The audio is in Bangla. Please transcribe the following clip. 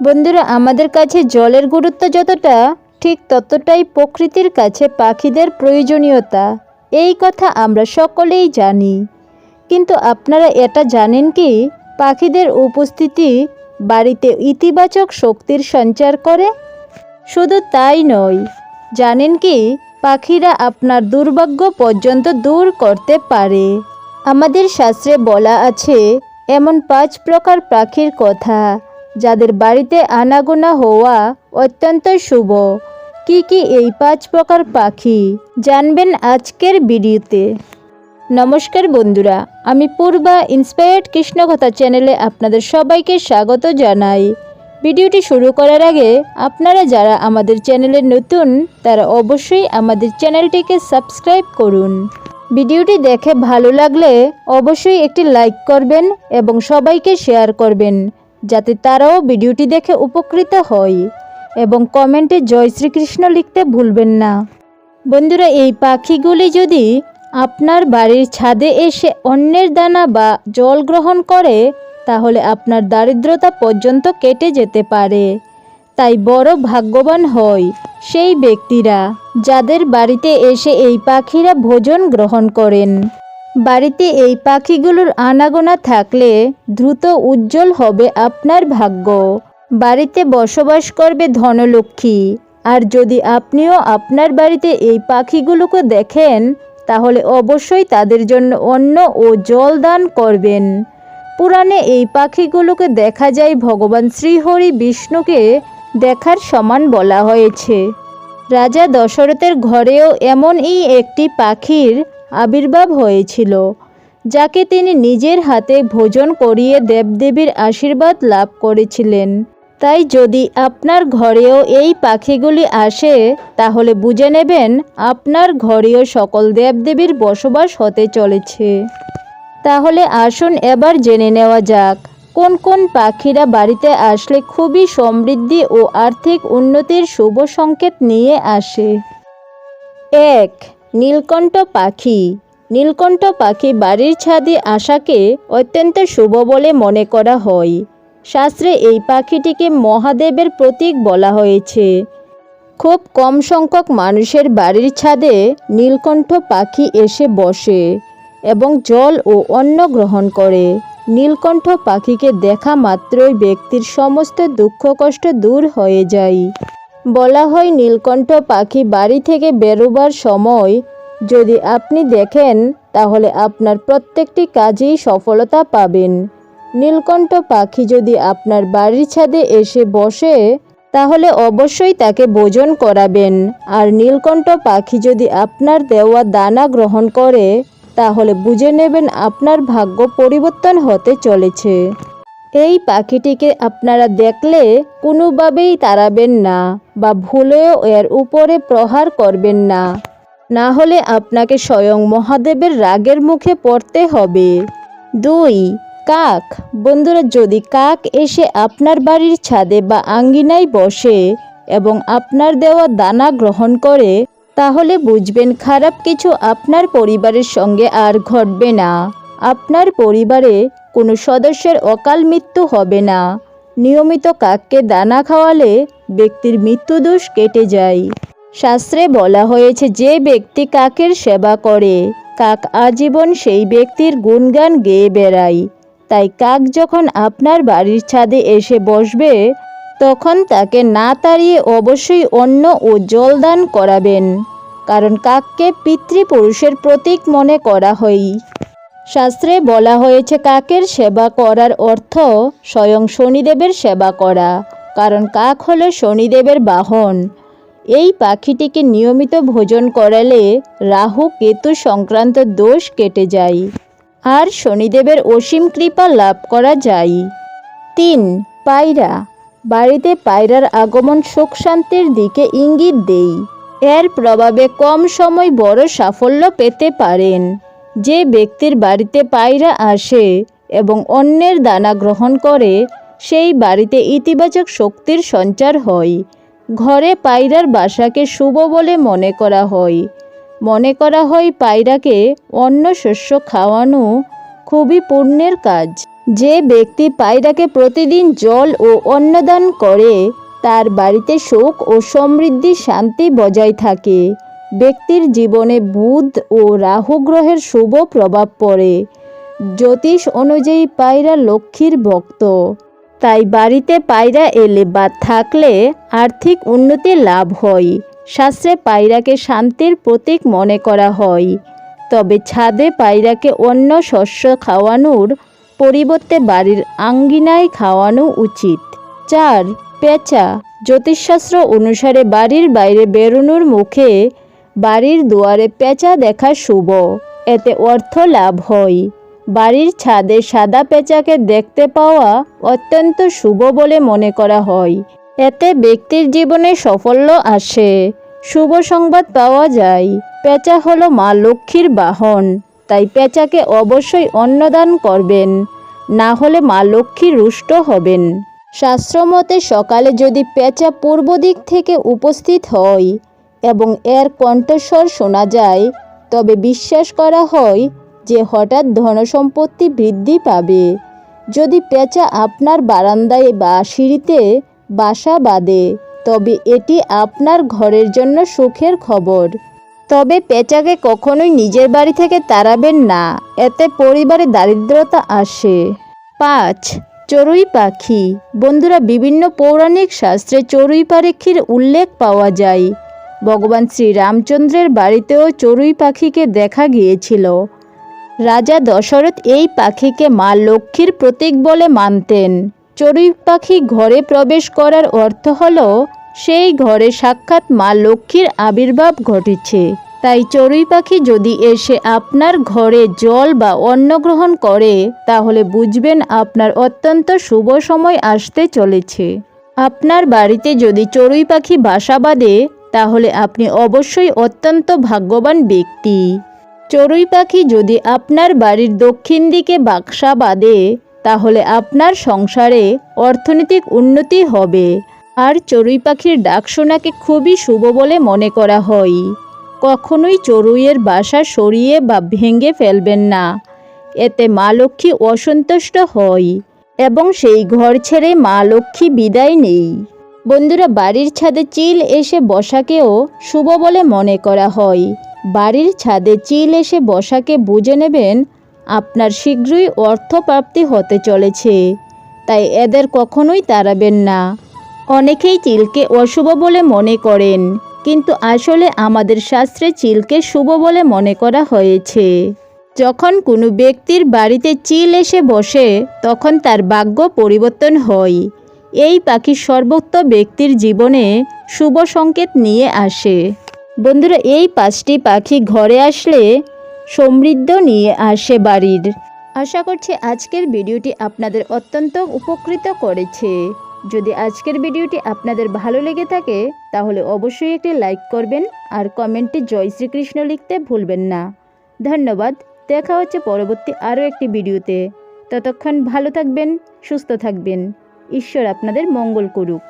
বন্ধুরা, আমাদের কাছে জলের গুরুত্ব যতটা, ঠিক ততটাই প্রকৃতির কাছে পাখিদের প্রয়োজনীয়তা। এই কথা আমরা সকলেই জানি। কিন্তু আপনারা এটা জানেন কি? পাখিদের উপস্থিতি বাড়িতে ইতিবাচক শক্তির সঞ্চার করে? শুধু তাই নয়, জানেন কি? পাখিরা আপনার দুর্ভাগ্য পর্যন্ত দূর করতে পারে। আমাদের শাস্ত্রে বলা আছে, এমন পাঁচ প্রকার পাখির কথা। যাদের বাড়িতে আনাগোনা হওয়া অত্যন্ত শুভ। কি কি এই পাঁচ প্রকার পাখি জানবেন আজকের ভিডিওতে? নমস্কার বন্ধুরা, আমি পূর্বা ইন্সপায়ার্ড কৃষ্ণকথা চ্যানেলে আপনাদের সবাইকে স্বাগত জানাই। ভিডিওটি শুরু করার আগে আপনারা যারা আমাদের চ্যানেলে নতুন, তারা অবশ্যই আমাদের চ্যানেলটিকে সাবস্ক্রাইব করুন। ভিডিওটি দেখে ভালো লাগলে অবশ্যই একটি লাইক করবেন এবং সবাইকে শেয়ার করবেন। যাতে তারাও ভিডিওটি দেখে উপকৃত হয় এবং কমেন্টে জয় শ্রীকৃষ্ণ লিখতে ভুলবেন না। বন্ধুরা, এই পাখিগুলি যদি আপনার বাড়ির ছাদে এসে অন্যের দানা বা জল গ্রহণ করে, তাহলে আপনার দারিদ্রতা পর্যন্ত কেটে যেতে পারে। তাই বড় ভাগ্যবান হয় সেই ব্যক্তিরা যাদের বাড়িতে এসে এই পাখিরা ভোজন গ্রহণ করেন। বাড়িতে এই পাখিগুলোর আনাগোনা থাকলে দ্রুত উজ্জ্বল হবে আপনার ভাগ্য। বাড়িতে বসবাস করবে ধনলক্ষ্মী। আর যদি আপনিও আপনার বাড়িতে এই পাখিগুলোকে দেখেন, তাহলে অবশ্যই তাদের জন্য অন্ন ও জল দান করবেন। পুরাণে এই পাখিগুলোকে দেখা যায় ভগবান শ্রীহরি বিষ্ণুকে দেখার সমান বলা হয়েছে। রাজা দশরথের ঘরেও এমনই একটি পাখির আবির্ভাব হয়েছিল, যাকে তিনি নিজের হাতে ভোজন করিয়ে দেবদেবীর আশীর্বাদ লাভ করেছিলেন। তাই যদি আপনার ঘরেও এই পাখিগুলি আসে, তাহলে বুঝে নেবেন আপনার ঘরেও সকল দেবদেবীর বসবাস হতে চলেছে। তাহলে আসুন এবার জেনে নেওয়া যাক, কোন কোন পাখিরা বাড়িতে আসলে খুবই সমৃদ্ধি ও আর্থিক উন্নতির শুভ সংকেত নিয়ে আসে। এক নীলকণ্ঠ পাখি। নীলকণ্ঠ পাখি বাড়ির ছাদে আসাকে অত্যন্ত শুভ বলে মনে করা হয়। শাস্ত্রে এই পাখিটিকে মহাদেবের প্রতীক বলা হয়েছে। খুব কম সংখ্যক মানুষের বাড়ির ছাদে নীলকণ্ঠ পাখি এসে বসে এবং জল ও অন্ন গ্রহণ করে। নীলকণ্ঠ পাখিকে দেখা মাত্রই ব্যক্তির সমস্ত দুঃখ কষ্ট দূর হয়ে যায়। বলা হয় নীলকণ্ঠ পাখি বাড়ি থেকে বেরোবার সময়। যদি আপনি দেখেন, তাহলে আপনার প্রত্যেকটি কাজেই সফলতা পাবেন। নীলকণ্ঠ পাখি যদি আপনার বাড়ির ছাদে এসে বসে, তাহলে অবশ্যই তাকে ভোজন করাবেন। আর নীলকণ্ঠ পাখি যদি আপনার দেওয়া দানা গ্রহণ করে, তাহলে বুঝে নেবেন আপনার ভাগ্য পরিবর্তন হতে চলেছে। এই পাখিটিকে আপনারা দেখলে কোনোভাবেই তাড়াবেন না বা ভুলেও এর উপরে প্রহার করবেন না। না হলে আপনাকে স্বয়ং মহাদেবের রাগের মুখে পড়তে হবে। দুই, কাক। বন্ধুরা, যদি কাক এসে আপনার বাড়ির ছাদে বা আঙ্গিনায় বসে এবং আপনার দেওয়া দানা গ্রহণ করে, তাহলে বুঝবেন খারাপ কিছু আপনার পরিবারের সঙ্গে আর ঘটবে না। আপনার পরিবারে কোনো সদস্যের অকাল মৃত্যু হবে না। নিয়মিত কাককে দানা খাওয়ালে ব্যক্তির মৃত্যুদোষ কেটে যায়। শাস্ত্রে বলা হয়েছে, যে ব্যক্তি কাকের সেবা করে, কাক আজীবন সেই ব্যক্তির গুণগান গেয়ে বেড়ায়। তাই কাক যখন আপনার বাড়ির ছাদে এসে বসবে, তখন তাকে না তাড়িয়ে অবশ্যই অন্ন ও জল দান করাবেন। কারণ কাককে পিতৃপুরুষের প্রতীক মনে করা হয়। শাস্ত্রে বলা হয়েছে, কাকের সেবা করার অর্থ স্বয়ং শনিদেবের সেবা করা, কারণ কাক হলো শনিদেবের বাহন। এই পাখিটিকে নিয়মিত ভোজন করালে রাহু, কেতু সংক্রান্ত দোষ কেটে যায় আর শনিদেবের অসীম কৃপা লাভ করা যায়। তিন, পায়রা। বাড়িতে পায়রার আগমন সুখ শান্তির দিকে ইঙ্গিত দেই। এর প্রভাবে কম সময় বড় সাফল্য পেতে পারেন। যে ব্যক্তির বাড়িতে পায়রা আসে এবং অন্যের দানা গ্রহণ করে, সেই বাড়িতে ইতিবাচক শক্তির সঞ্চার হয়। ঘরে পায়রার বাসাকে শুভ বলে মনে করা হয়। মনে করা হয় পায়রাকে অন্য শস্য খাওয়ানো খুবই পুণ্যের কাজ। যে ব্যক্তি পায়রাকে প্রতিদিন জল ও অন্নদান করে, তার বাড়িতে সুখ ও সমৃদ্ধি, শান্তি বজায় থাকে। ব্যক্তির জীবনে বুধ ও রাহু গ্রহের শুভ প্রভাব পড়ে। জ্যোতিষ অনুযায়ী পায়রা লক্ষ্মীর ভক্ত। তাই বাড়িতে পায়রা এলে বা থাকলে আর্থিক উন্নতি লাভ হয়। শাস্ত্রে পায়রাকে শান্তির প্রতীক মনে করা হয়। তবে ছাদে পায়রাকে অন্য শস্য খাওয়ানোর পরিবর্তে বাড়ির আঙ্গিনায় খাওয়ানো উচিত। চার, পেঁচা। জ্যোতিষশাস্ত্র অনুসারে বাড়ির বাইরে বেরোনোর মুখে বাড়ির দুয়ারে পেঁচা দেখা শুভ, এতে অর্থ লাভ হয়। বাড়ির ছাদে সাদা পেঁচাকে দেখতে পাওয়া অত্যন্ত শুভ বলে মনে করা হয়। এতে ব্যক্তির জীবনে সাফল্য আসে। শুভ সংবাদ পাওয়া যায়, পেঁচা হলো মা লক্ষ্মীর বাহন, তাই পেঁচাকে অবশ্যই অন্নদান করবেন, না হলে মা লক্ষ্মী রুষ্ট হবেন। শাস্ত্রমতে সকালে যদি পেঁচা পূর্ব দিক থেকে উপস্থিত হয় এবং এর কণ্ঠস্বর শোনা যায়, তবে বিশ্বাস করা হয় যে হঠাৎ ধনসম্পত্তি বৃদ্ধি পাবে। যদি পেঁচা আপনার বারান্দায় বা সিঁড়িতে বাসা বাঁধে, তবে এটি আপনার ঘরের জন্য সুখের খবর। তবে পেঁচাকে কখনোই নিজের বাড়ি থেকে তাড়াবেন না, এতে পরিবারে দারিদ্রতা আসে। পাঁচ, চড়ুই পাখি। বন্ধুরা, বিভিন্ন পৌরাণিক শাস্ত্রে চড়ুই পাখির উল্লেখ পাওয়া যায়। ভগবান শ্রী রামচন্দ্রের বাড়িতেও চড়ুই পাখিকে দেখা গিয়েছিল। রাজা দশরথ এই পাখিকে মা লক্ষ্মীর প্রতীক বলে মানতেন। চড়ুই পাখি ঘরে প্রবেশ করার অর্থ হল, সেই ঘরে সাক্ষাৎ মা লক্ষ্মীর আবির্ভাব ঘটেছে। তাই চড়ুই পাখি যদি এসে আপনার ঘরে জল বা অন্ন গ্রহণ করে, তাহলে বুঝবেন আপনার অত্যন্ত শুভ সময় আসতে চলেছে। আপনার বাড়িতে যদি চড়ুই পাখি বাসা বাঁধে তাহলে আপনি অবশ্যই অত্যন্ত ভাগ্যবান ব্যক্তি। চড়ুই পাখি যদি আপনার বাড়ির দক্ষিণ দিকে বাক্সা বাঁধে, তাহলে আপনার সংসারে অর্থনৈতিক উন্নতি হবে। আর চড়ুই পাখির ডাক শোনাকে খুবই শুভ বলে মনে করা হয়। কখনোই চড়ুইয়ের বাসা সরিয়ে বা ভেঙে ফেলবেন না। এতে মা লক্ষ্মী অসন্তুষ্ট হয় এবং সেই ঘর ছেড়ে মা লক্ষ্মী বিদায় নেই। বন্ধুরা, বাড়ির ছাদে চিল এসে বসাকেও শুভ বলে মনে করা হয়। বাড়ির ছাদে চিল এসে বসাকে বুঝে নেবেন আপনার শীঘ্রই অর্থপ্রাপ্তি হতে চলেছে। তাই এদের কখনোই তাড়াবেন না। অনেকেই চিলকে অশুভ বলে মনে করেন, কিন্তু আসলে আমাদের শাস্ত্রে চিলকে শুভ বলে মনে করা হয়েছে। যখন কোনো ব্যক্তির বাড়িতে চিল এসে বসে, তখন তার ভাগ্য পরিবর্তন হয়। এই পাখি সর্বত্র ব্যক্তির জীবনে শুভ সংকেত নিয়ে আসে। বন্ধুরা, এই পাঁচটি পাখি ঘরে আসলে সমৃদ্ধ নিয়ে আসে বাড়ির। আশা করছি আজকের ভিডিওটি আপনাদের অত্যন্ত উপকৃত করেছে। যদি আজকের ভিডিওটি আপনাদের ভালো লেগে থাকে, তাহলে অবশ্যই একটি লাইক করবেন আর কমেন্টে জয় শ্রীকৃষ্ণ লিখতে ভুলবেন না। ধন্যবাদ, দেখা হচ্ছে পরবর্তী আরও একটি ভিডিওতে। ততক্ষণ ভালো থাকবেন, সুস্থ থাকবেন। ঈশ্বর আপনাদের মঙ্গল করুক।